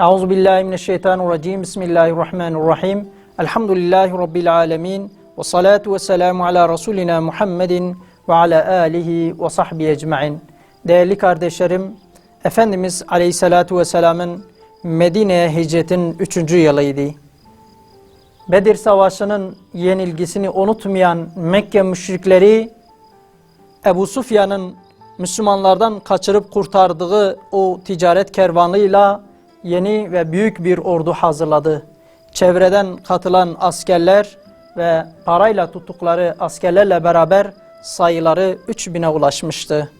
Euzu billahi mineşşeytanirracim. Bismillahirrahmanirrahim. Elhamdülillahi rabbil alamin. Ve salatu ve selamu ala rasulina Muhammedin ve ala alihi ve sahbihi ecmaîn. Değerli kardeşlerim, Efendimiz Aleyhissalatu vesselam'ın Medine'ye hicretin 3. yılıydı. Bedir Savaşı'nın yenilgisini unutmayan Mekke müşrikleri Ebu Sufyan'ın Müslümanlardan kaçırıp kurtardığı o ticaret kervanıyla yeni ve büyük bir ordu hazırladı. Çevreden katılan askerler ve parayla tuttukları askerlerle beraber sayıları 3000'e ulaşmıştı.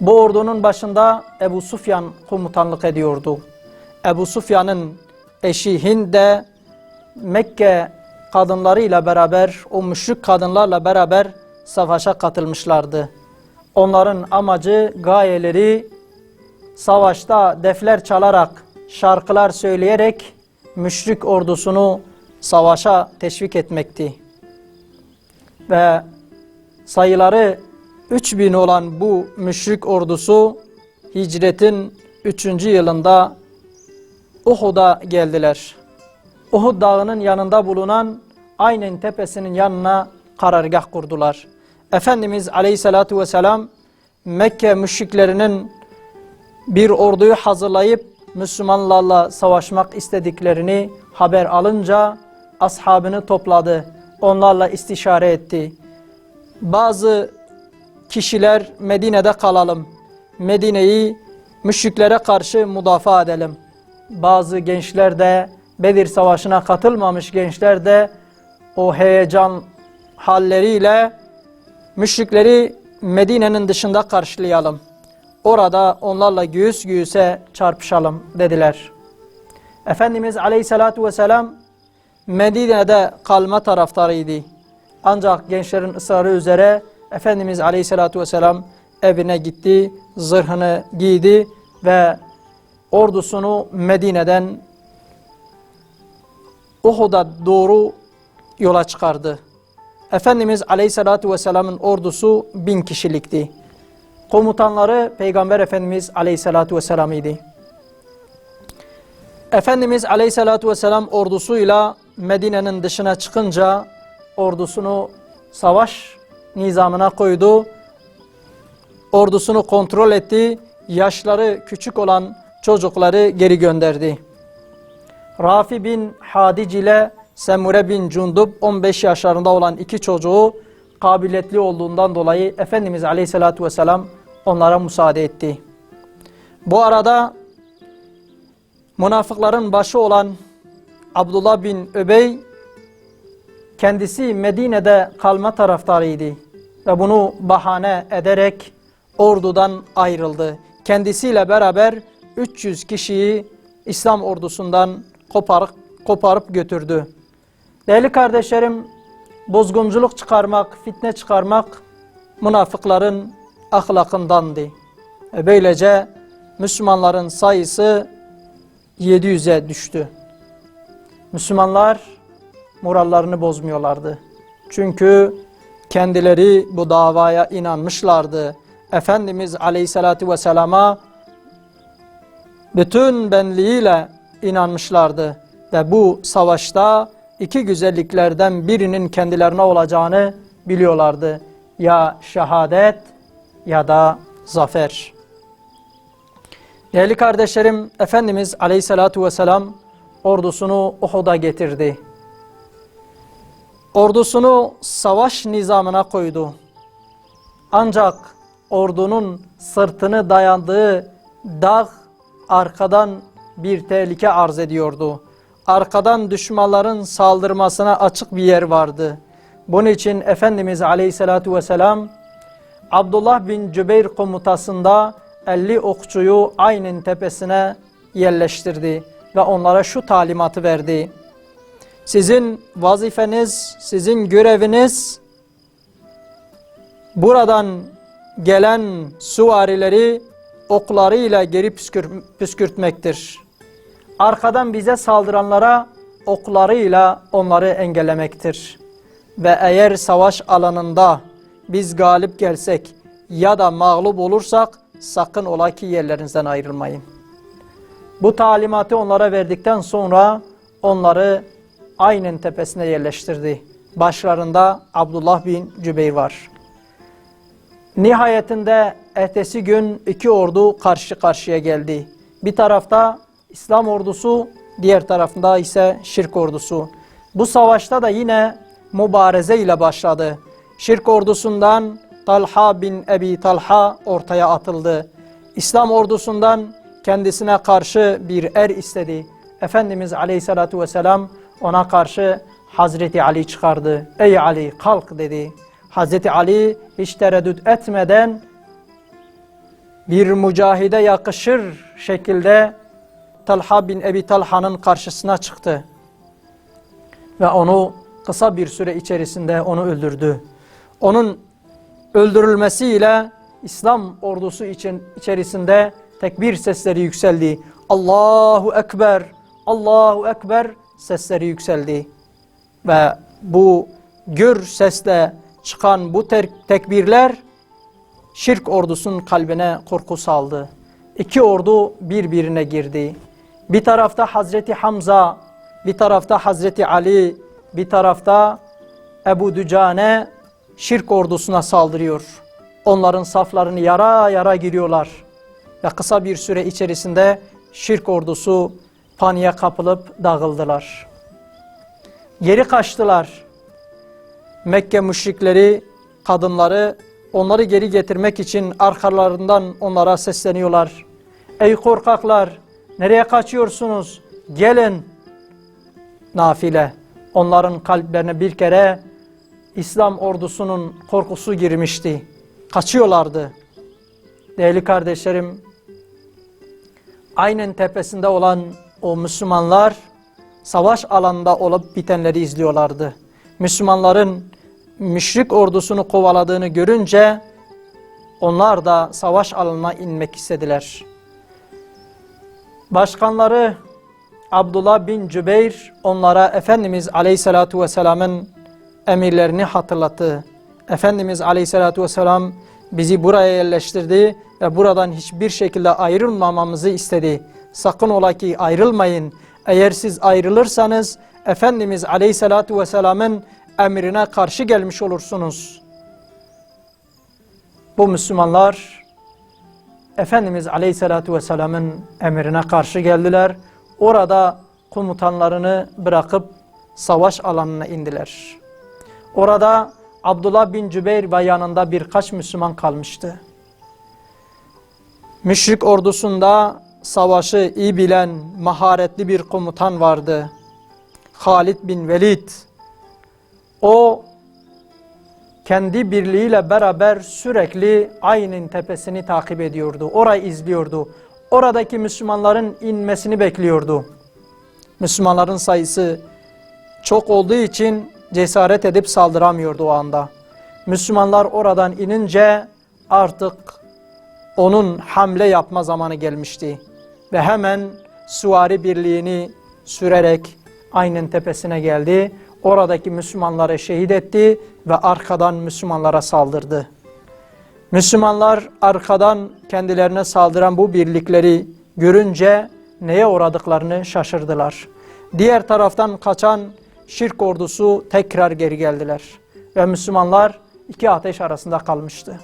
Bu ordunun başında Ebu Sufyan komutanlık ediyordu. Ebu Sufyan'ın eşi Hind de Mekke kadınlarıyla beraber, o müşrik kadınlarla beraber savaşa katılmışlardı. Onların amacı, gayeleri savaşta defler çalarak, şarkılar söyleyerek müşrik ordusunu savaşa teşvik etmekti. Ve sayıları 3000 olan bu müşrik ordusu hicretin 3. yılında Uhud'a geldiler. Uhud dağının yanında bulunan Aynen tepesinin yanına karargah kurdular. Efendimiz Aleyhisselatü Vesselam Mekke müşriklerinin bir orduyu hazırlayıp Müslümanlarla savaşmak istediklerini haber alınca ashabını topladı. Onlarla istişare etti. Bazı kişiler Medine'de kalalım. Medine'yi müşriklere karşı müdafaa edelim. Bazı gençler de Bedir Savaşı'na katılmamış gençler de o heyecan halleriyle müşrikleri Medine'nin dışında karşılayalım. Orada onlarla göğüs göğüse çarpışalım dediler. Efendimiz Aleyhisselatü Vesselam Medine'de kalma taraftarıydı. Ancak gençlerin ısrarı üzere Efendimiz Aleyhisselatü Vesselam evine gitti, zırhını giydi ve ordusunu Medine'den Uhud'a doğru yola çıkardı. Efendimiz Aleyhisselatü Vesselam'ın ordusu bin kişilikti. Komutanları Peygamber Efendimiz Aleyhisselatü Vesselam idi. Efendimiz Aleyhisselatü Vesselam ordusuyla Medine'nin dışına çıkınca ordusunu savaş nizamına koydu. Ordusunu kontrol etti. Yaşları küçük olan çocukları geri gönderdi. Rafi bin Hadic ile Semure bin Cundub 15 yaşlarında olan iki çocuğu kabiliyetli olduğundan dolayı Efendimiz Aleyhisselatü Vesselam onlara müsaade etti. Bu arada münafıkların başı olan Abdullah bin Öbey kendisi Medine'de kalma taraftarıydı ve bunu bahane ederek ordudan ayrıldı. Kendisiyle beraber 300 kişiyi İslam ordusundan koparıp, koparıp götürdü. Değerli kardeşlerim, bozgunculuk çıkarmak, fitne çıkarmak münafıkların ahlakındandı. E böylece Müslümanların sayısı 700'e düştü. Müslümanlar morallerini bozmuyorlardı. Çünkü kendileri bu davaya inanmışlardı. Efendimiz Aleyhisselatü Vesselam'a bütün benliğiyle inanmışlardı. Ve bu savaşta iki güzelliklerden birinin kendilerine olacağını biliyorlardı. Ya şehadet ya da zafer. Değerli kardeşlerim, Efendimiz Aleyhisselatü Vesselam ordusunu Uhud'a getirdi. Ordusunu savaş nizamına koydu. Ancak ordunun sırtını dayandığı dağ arkadan bir tehlike arz ediyordu. Arkadan düşmanların saldırmasına açık bir yer vardı. Bunun için Efendimiz Aleyhisselatü Vesselam Abdullah bin Cübeyr komutasında 50 okçuyu aynen tepesine yerleştirdi ve onlara şu talimatı verdi. Sizin vazifeniz, sizin göreviniz buradan gelen süvarileri oklarıyla geri püskür, püskürtmektir. Arkadan bize saldıranlara oklarıyla onları engellemektir. Ve eğer savaş alanında biz galip gelsek ya da mağlup olursak sakın ola ki yerlerinizden ayrılmayın. Bu talimatı onlara verdikten sonra onları aynen tepesine yerleştirdi. Başlarında Abdullah bin Cübeyr var. Nihayetinde ertesi gün iki ordu karşı karşıya geldi. Bir tarafta İslam ordusu, diğer tarafında ise şirk ordusu. Bu savaşta da yine mübareze ile başladı. Şirk ordusundan Talha bin Ebi Talha ortaya atıldı. İslam ordusundan kendisine karşı bir er istedi. Efendimiz Aleyhisselatü Vesselam ona karşı Hazreti Ali çıkardı. Ey Ali kalk dedi. Hazreti Ali hiç tereddüt etmeden bir mücahide yakışır şekilde Talha bin Ebi Talha'nın karşısına çıktı. Ve onu kısa bir süre içerisinde onu öldürdü. Onun öldürülmesiyle İslam ordusu için içerisinde tekbir sesleri yükseldi. Allahu Ekber, Allahu Ekber sesleri yükseldi. Ve bu gür sesle çıkan bu tekbirler şirk ordusunun kalbine korku saldı. İki ordu birbirine girdi. Bir tarafta Hazreti Hamza, bir tarafta Hazreti Ali, bir tarafta Ebu Dücane şirk ordusuna saldırıyor. Onların saflarını yara yara giriyorlar. Ve kısa bir süre içerisinde şirk ordusu paniğe kapılıp dağıldılar. Geri kaçtılar. Mekke müşrikleri, kadınları onları geri getirmek için arkalarından onlara sesleniyorlar. Ey korkaklar nereye kaçıyorsunuz? Gelin. Nafile. Onların kalplerine bir kere İslam ordusunun korkusu girmişti. Kaçıyorlardı. Değerli kardeşlerim, aynen tepesinde olan o Müslümanlar savaş alanında olup bitenleri izliyorlardı. Müslümanların müşrik ordusunu kovaladığını görünce onlar da savaş alanına inmek istediler. Başkanları Abdullah bin Cübeyr onlara Efendimiz Aleyhisselatü Vesselam'ın emirlerini hatırlattı. Efendimiz Aleyhisselatü Vesselam bizi buraya yerleştirdi ve buradan hiçbir şekilde ayrılmamamızı istedi. Sakın ola ki ayrılmayın. Eğer siz ayrılırsanız Efendimiz Aleyhisselatü Vesselam'ın emrine karşı gelmiş olursunuz. Bu Müslümanlar Efendimiz Aleyhisselatü Vesselam'ın emrine karşı geldiler. Orada komutanlarını bırakıp savaş alanına indiler. Orada Abdullah bin Cübeyr ve yanında birkaç Müslüman kalmıştı. Müşrik ordusunda savaşı iyi bilen maharetli bir komutan vardı. Halid bin Velid. O kendi birliğiyle beraber sürekli ayının tepesini takip ediyordu. Orayı izliyordu. Oradaki Müslümanların inmesini bekliyordu. Müslümanların sayısı çok olduğu için cesaret edip saldıramıyordu o anda. Müslümanlar oradan inince artık onun hamle yapma zamanı gelmişti. Ve hemen süvari birliğini sürerek aynen tepesine geldi. Oradaki Müslümanları şehit etti ve arkadan Müslümanlara saldırdı. Müslümanlar arkadan kendilerine saldıran bu birlikleri görünce neye uğradıklarını şaşırdılar. Diğer taraftan kaçan şirk ordusu tekrar geri geldiler. Ve Müslümanlar iki ateş arasında kalmıştı.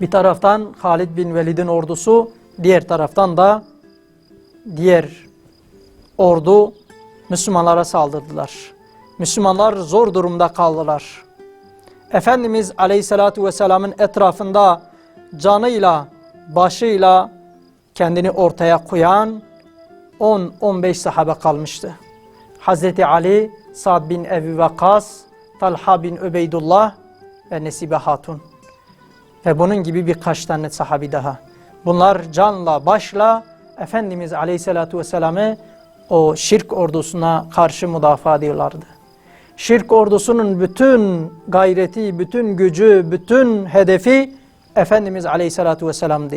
Bir taraftan Halid bin Velid'in ordusu, diğer taraftan da diğer ordu Müslümanlara saldırdılar. Müslümanlar zor durumda kaldılar. Efendimiz Aleyhisselatü Vesselam'ın etrafında canıyla, başıyla kendini ortaya koyan 10-15 sahabe kalmıştı. Hazreti Ali, Sa'd bin Ebi Vakas, Talha bin Übeydullah ve Nesibe Hatun. Ve bunun gibi birkaç tane sahabi daha. Bunlar canla başla Efendimiz Aleyhisselatü Vesselam'ı o şirk ordusuna karşı müdafaa ediyorlardı. Şirk ordusunun bütün gayreti, bütün gücü, bütün hedefi Efendimiz Aleyhisselatü Vesselam'dı.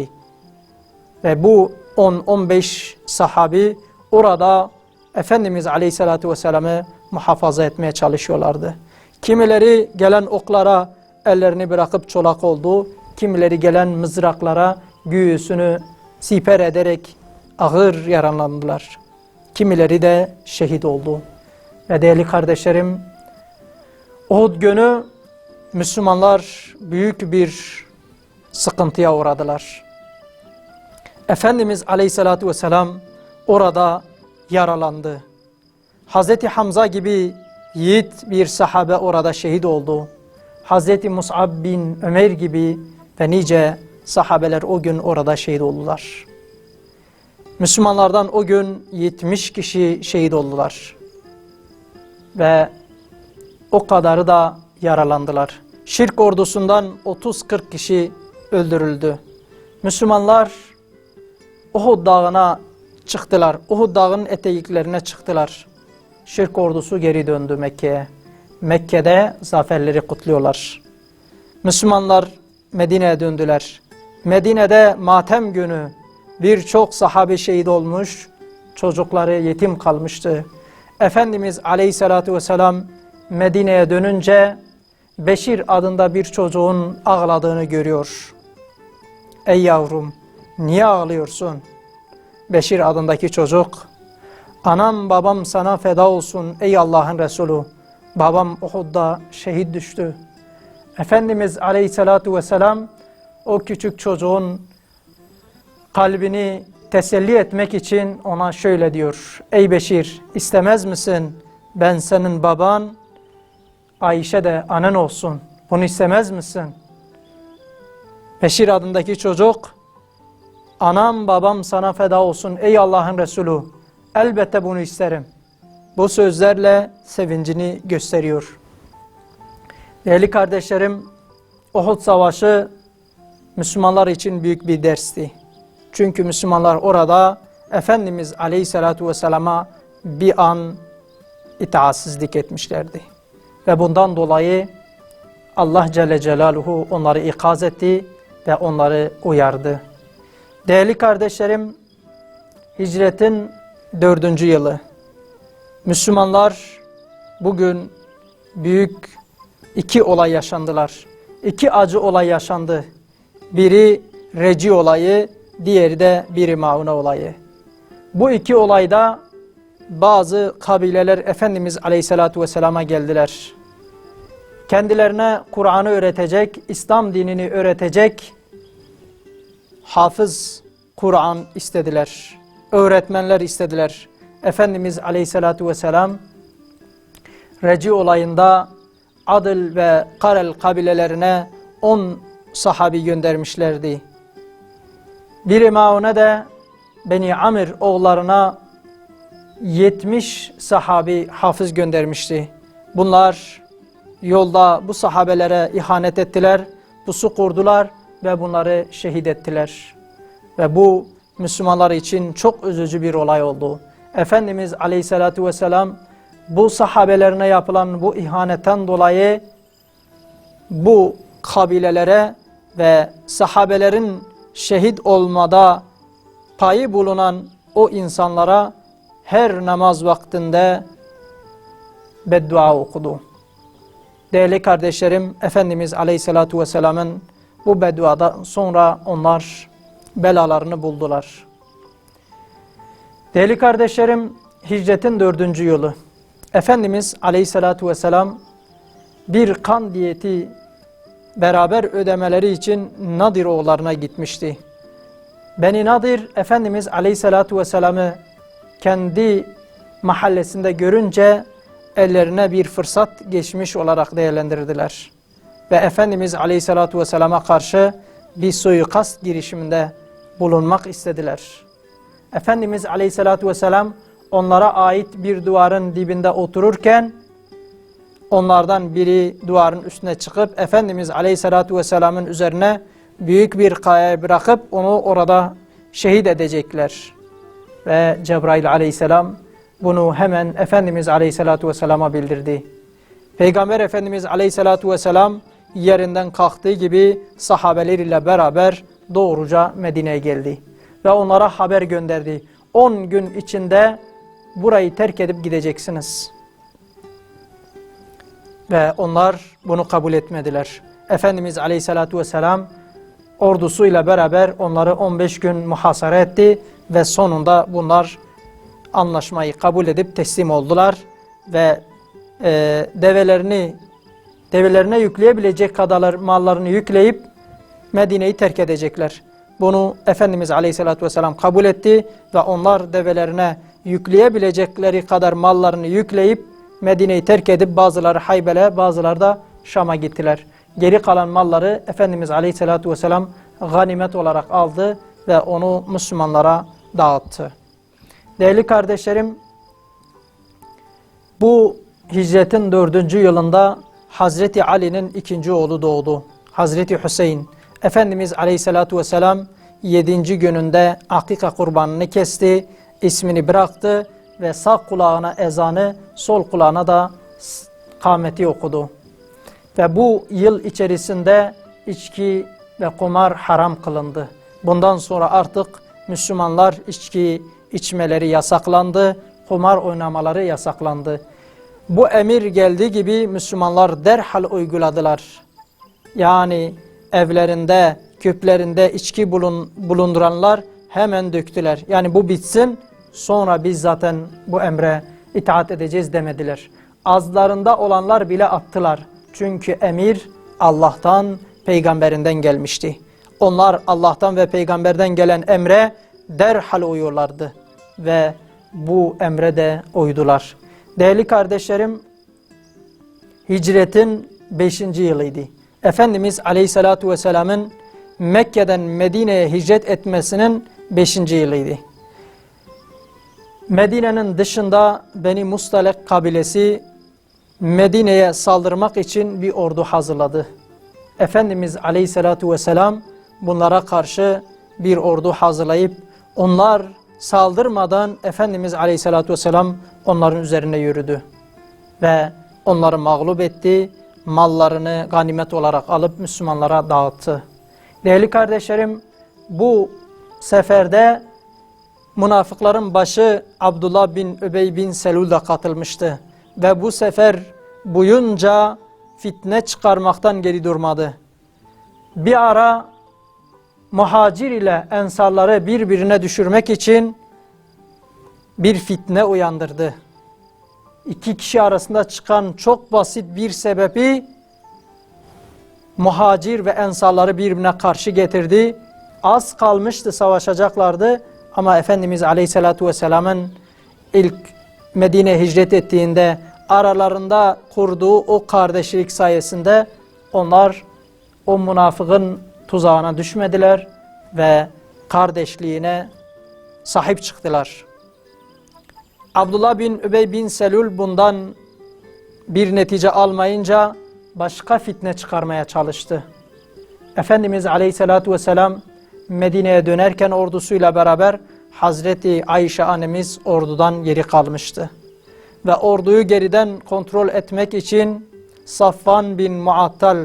Ve bu 10-15 sahabi orada Efendimiz Aleyhisselatü Vesselam'ı muhafaza etmeye çalışıyorlardı. Kimileri gelen oklara ellerini bırakıp çolak oldu. Kimileri gelen mızraklara göğüsünü siper ederek ağır yaralandılar. Kimileri de şehit oldu. Ve değerli kardeşlerim, Uhud günü Müslümanlar büyük bir sıkıntıya uğradılar. Efendimiz Aleyhisselatü Vesselam orada yaralandı. Hazreti Hamza gibi yiğit bir sahabe orada şehit oldu. Hazreti Mus'ab bin Ömer gibi ve nice sahabeler o gün orada şehit oldular. Müslümanlardan o gün 70 kişi şehit oldular. Ve o kadarı da yaralandılar. Şirk ordusundan 30-40 kişi öldürüldü. Müslümanlar Uhud dağına çıktılar. Uhud dağının eteklerine çıktılar. Şirk ordusu geri döndü Mekke'ye. Mekke'de zaferleri kutluyorlar. Müslümanlar Medine'ye döndüler. Medine'de matem günü birçok sahabe şehit olmuş, çocukları yetim kalmıştı. Efendimiz Aleyhisselatü Vesselam Medine'ye dönünce Beşir adında bir çocuğun ağladığını görüyor. Ey yavrum niye ağlıyorsun? Beşir adındaki çocuk Anam babam sana feda olsun ey Allah'ın Resulü. Babam Uhud'da şehit düştü. Efendimiz Aleyhisselatü Vesselam o küçük çocuğun kalbini teselli etmek için ona şöyle diyor. Ey Beşir istemez misin ben senin baban Ayşe de anan olsun. Bunu istemez misin? Beşir adındaki çocuk anam babam sana feda olsun ey Allah'ın Resulü. Elbette bunu isterim. Bu sözlerle sevincini gösteriyor. Değerli kardeşlerim, Uhud Savaşı Müslümanlar için büyük bir dersti. Çünkü Müslümanlar orada Efendimiz Aleyhisselatü Vesselam'a bir an itaatsizlik etmişlerdi. Ve bundan dolayı Allah Celle Celaluhu onları ikaz etti ve onları uyardı. Değerli kardeşlerim, hicretin dördüncü yılı. Müslümanlar bugün büyük iki olay yaşandılar. İki acı olay yaşandı. Biri Reci olayı, diğeri de biri Mauna olayı. Bu iki olayda bazı kabileler Efendimiz Aleyhisselatü Vesselam'a geldiler. Kendilerine Kur'an'ı öğretecek, İslam dinini öğretecek hafız Kur'an istediler. Öğretmenler istediler. Efendimiz Aleyhisselatü Vesselam Reci olayında Adıl ve Karel kabilelerine 10 sahabi göndermişlerdi. Biri Maun'e de Beni Amir oğullarına 70 sahabi hafız göndermişti. Bunlar yolda bu sahabelere ihanet ettiler, pusu kurdular ve bunları şehit ettiler. Ve bu Müslümanlar için çok üzücü bir olay oldu. Efendimiz Aleyhisselatü Vesselam bu sahabelerine yapılan bu ihanetten dolayı bu kabilelere ve sahabelerin şehit olmada payı bulunan o insanlara her namaz vaktinde beddua okudu. Değerli kardeşlerim, Efendimiz Aleyhisselatü Vesselam'ın bu bedduadan sonra onlar belalarını buldular. Değerli kardeşlerim, hicretin dördüncü yılı. Efendimiz Aleyhisselatü Vesselam bir kan diyeti beraber ödemeleri için Nadir oğullarına gitmişti. Beni Nadir, Efendimiz Aleyhisselatü Vesselam'ı kendi mahallesinde görünce ellerine bir fırsat geçmiş olarak değerlendirdiler. Ve Efendimiz Aleyhisselatü Vesselam'a karşı bir suikast girişiminde bulunmak istediler. Efendimiz Aleyhisselatü Vesselam onlara ait bir duvarın dibinde otururken onlardan biri duvarın üstüne çıkıp Efendimiz Aleyhisselatü Vesselam'ın üzerine büyük bir kaya bırakıp onu orada şehit edecekler. Ve Cebrail Aleyhisselam bunu hemen Efendimiz Aleyhisselatü Vesselam'a bildirdi. Peygamber Efendimiz Aleyhisselatü Vesselam yerinden kalktığı gibi sahabeleriyle beraber doğruca Medine'ye geldi. Ve onlara haber gönderdi. 10 gün içinde burayı terk edip gideceksiniz. Ve onlar bunu kabul etmediler. Efendimiz Aleyhisselatü Vesselam ordusuyla beraber onları 15 gün muhasara etti ve sonunda bunlar anlaşmayı kabul edip teslim oldular ve e, develerini develerine yükleyebilecek kadar mallarını yükleyip Medine'yi terk edecekler. Bunu Efendimiz Aleyhisselatü Vesselam kabul etti ve onlar develerine yükleyebilecekleri kadar mallarını yükleyip Medine'yi terk edip bazıları Haybel'e bazıları da Şam'a gittiler. Geri kalan malları Efendimiz Aleyhisselatü Vesselam ganimet olarak aldı ve onu Müslümanlara dağıttı. Değerli kardeşlerim, bu hicretin dördüncü yılında Hazreti Ali'nin ikinci oğlu doğdu. Hazreti Hüseyin. Efendimiz Aleyhisselatü Vesselam yedinci gününde akika kurbanını kesti, ismini bıraktı ve sağ kulağına ezanı, sol kulağına da kâmeti okudu. Ve bu yıl içerisinde içki ve kumar haram kılındı. Bundan sonra artık Müslümanlar içki içmeleri yasaklandı, kumar oynamaları yasaklandı. Bu emir geldiği gibi Müslümanlar derhal uyguladılar. Yani evlerinde, küplerinde içki bulun, bulunduranlar hemen döktüler. Yani bu bitsin sonra biz zaten bu emre itaat edeceğiz demediler. Azlarında olanlar bile attılar. Çünkü emir Allah'tan, peygamberinden gelmişti. Onlar Allah'tan ve peygamberden gelen emre derhal uyuyorlardı. Ve bu emre de uydular. Değerli kardeşlerim, hicretin 5. yılıydı. Efendimiz Aleyhisselatü Vesselam'ın Mekke'den Medine'ye hicret etmesinin 5. yılıydı. Medine'nin dışında Beni Mustalek kabilesi Medine'ye saldırmak için bir ordu hazırladı. Efendimiz Aleyhisselatü Vesselam bunlara karşı bir ordu hazırlayıp onlar saldırmadan Efendimiz Aleyhisselatü Vesselam onların üzerine yürüdü. Ve onları mağlup etti, mallarını ganimet olarak alıp Müslümanlara dağıttı. Değerli kardeşlerim, bu seferde münafıkların başı Abdullah bin Übey bin Selul da katılmıştı. Ve bu sefer boyunca fitne çıkarmaktan geri durmadı. Bir ara muhacir ile ensarları birbirine düşürmek için bir fitne uyandırdı. İki kişi arasında çıkan çok basit bir sebebi muhacir ve ensarları birbirine karşı getirdi. Az kalmıştı savaşacaklardı ama Efendimiz Aleyhisselatü Vesselam'ın ilk Medine hicret ettiğinde aralarında kurduğu o kardeşlik sayesinde onlar o münafığın tuzağına düşmediler ve kardeşliğine sahip çıktılar. Abdullah bin Übey bin Selül bundan bir netice almayınca başka fitne çıkarmaya çalıştı. Efendimiz Aleyhisselatü Vesselam Medine'ye dönerken ordusuyla beraber Hazreti Ayşe annemiz ordudan geri kalmıştı. Ve orduyu geriden kontrol etmek için Safvan bin Muattal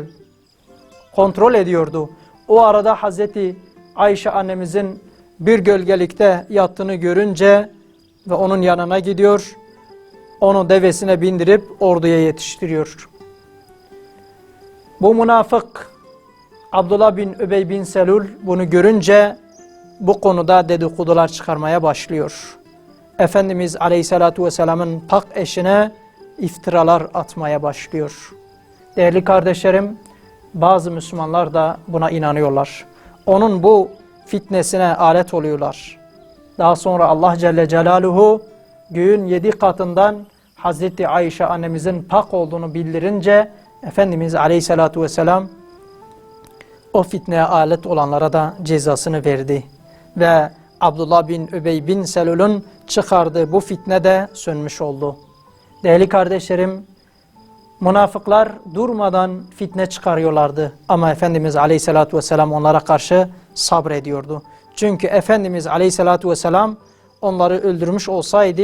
kontrol ediyordu. O arada Hazreti Ayşe annemizin bir gölgelikte yattığını görünce ve onun yanına gidiyor. Onu devesine bindirip orduya yetiştiriyor. Bu münafık Abdullah bin Übey bin Selul bunu görünce bu konuda dedikodular çıkarmaya başlıyor. Efendimiz Aleyhisselatü Vesselam'ın pak eşine iftiralar atmaya başlıyor. Değerli kardeşlerim, bazı Müslümanlar da buna inanıyorlar. Onun bu fitnesine alet oluyorlar. Daha sonra Allah Celle Celaluhu göğün yedi katından Hazreti Ayşe annemizin pak olduğunu bildirince Efendimiz Aleyhisselatü Vesselam o fitneye alet olanlara da cezasını verdi. Ve Abdullah bin Übey bin Selul'un çıkardığı bu fitne de sönmüş oldu. Değerli kardeşlerim, münafıklar durmadan fitne çıkarıyorlardı. Ama Efendimiz Aleyhisselatü Vesselam onlara karşı sabrediyordu. Çünkü Efendimiz Aleyhisselatü Vesselam onları öldürmüş olsaydı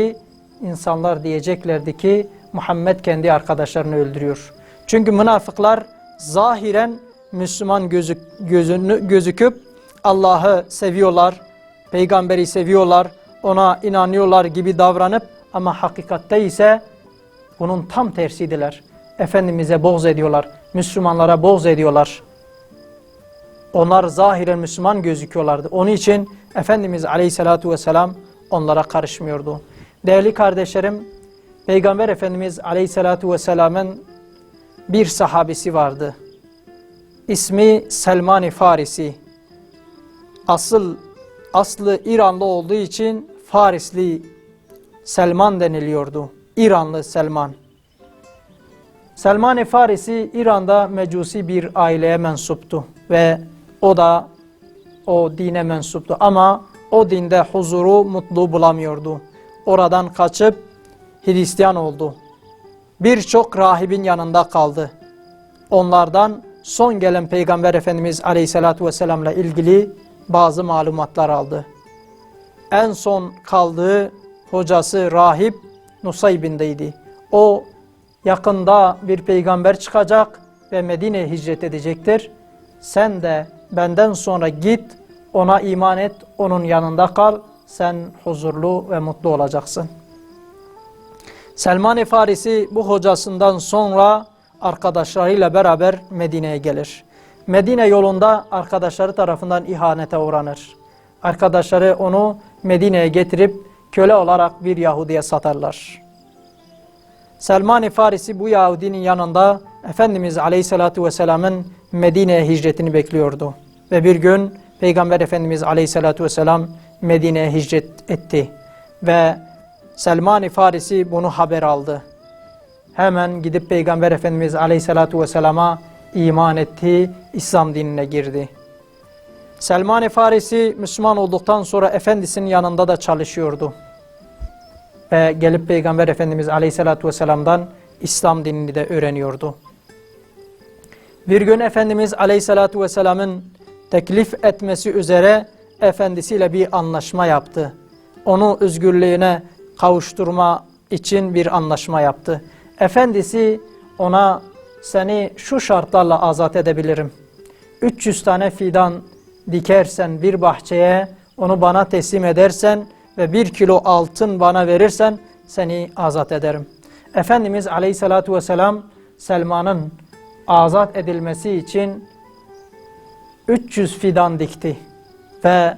insanlar diyeceklerdi ki Muhammed kendi arkadaşlarını öldürüyor. Çünkü münafıklar zahiren Müslüman gözük, gözünü, gözüküp Allah'ı seviyorlar, peygamberi seviyorlar, ona inanıyorlar gibi davranıp ama hakikatte ise bunun tam tersiydiler. Efendimiz'e boğz ediyorlar, Müslümanlara boğz ediyorlar. Onlar zahiren Müslüman gözüküyorlardı. Onun için Efendimiz Aleyhisselatü Vesselam onlara karışmıyordu. Değerli kardeşlerim, Peygamber Efendimiz Aleyhisselatü Vesselam'ın bir sahabesi vardı. İsmi Selman-i Farisi. Asıl aslı İranlı olduğu için Farisli Selman deniliyordu. İranlı Selman. Selman-i Farisi İran'da mecusi bir aileye mensuptu ve o da o dine mensuptu ama o dinde huzuru, mutlu bulamıyordu. Oradan kaçıp Hristiyan oldu. Birçok rahibin yanında kaldı. Onlardan son gelen Peygamber Efendimiz Aleyhisselatü Vesselam'la ilgili bazı malumatlar aldı. En son kaldığı hocası rahip Nusaybin'deydi. O yakında bir peygamber çıkacak ve Medine'ye hicret edecektir. Sen de benden sonra git, ona iman et, onun yanında kal. Sen huzurlu ve mutlu olacaksın. Selman-ı Farisi bu hocasından sonra arkadaşlarıyla beraber Medine'ye gelir. Medine yolunda arkadaşları tarafından ihanete uğranır. Arkadaşları onu Medine'ye getirip köle olarak bir Yahudi'ye satarlar. Selman-ı Farisi bu Yahudinin yanında Efendimiz Aleyhisselatü Vesselam'ın Medine'ye hicretini bekliyordu. Ve bir gün Peygamber Efendimiz Aleyhisselatü Vesselam Medine'ye hicret etti. Ve Selman-ı Farisi bunu haber aldı. Hemen gidip Peygamber Efendimiz Aleyhisselatü Vesselam'a iman etti, İslam dinine girdi. Selman-ı Farisi Müslüman olduktan sonra efendisinin yanında da çalışıyordu. Ve gelip Peygamber Efendimiz Aleyhisselatü Vesselam'dan İslam dinini de öğreniyordu. Bir gün Efendimiz Aleyhisselatü Vesselam'ın teklif etmesi üzere efendisiyle bir anlaşma yaptı. Onu özgürlüğüne kavuşturma için bir anlaşma yaptı. Efendisi ona seni şu şartlarla azat edebilirim. 300 tane fidan dikersen bir bahçeye, onu bana teslim edersen ve bir kilo altın bana verirsen seni azat ederim. Efendimiz Aleyhisselatü Vesselam Selman'ın azat edilmesi için 300 fidan dikti ve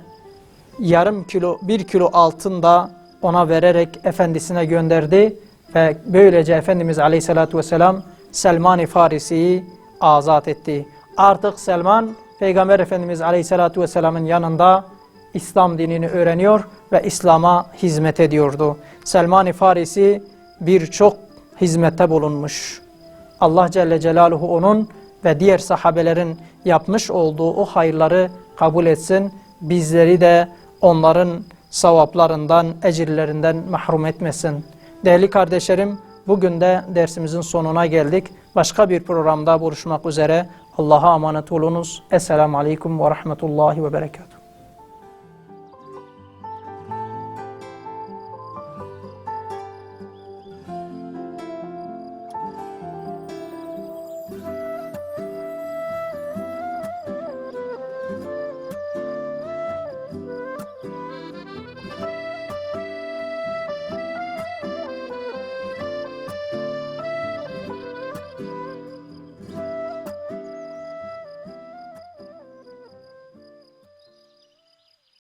yarım kilo, bir kilo altın da ona vererek efendisine gönderdi ve böylece Efendimiz Aleyhisselatü Vesselam Selman-ı Farisi'yi azat etti. Artık Selman Peygamber Efendimiz Aleyhisselatü Vesselam'ın yanında İslam dinini öğreniyor ve İslam'a hizmet ediyordu. Selman-ı Farisi birçok hizmette bulunmuş. Allah Celle Celaluhu onun ve diğer sahabelerin yapmış olduğu o hayırları kabul etsin. Bizleri de onların savaplarından, ecirlerinden mahrum etmesin. Değerli kardeşlerim, bugün de dersimizin sonuna geldik. Başka bir programda buluşmak üzere. Allah'a emanet olunuz. Esselamu Aleyküm ve Rahmetullahi ve Berekatuhu.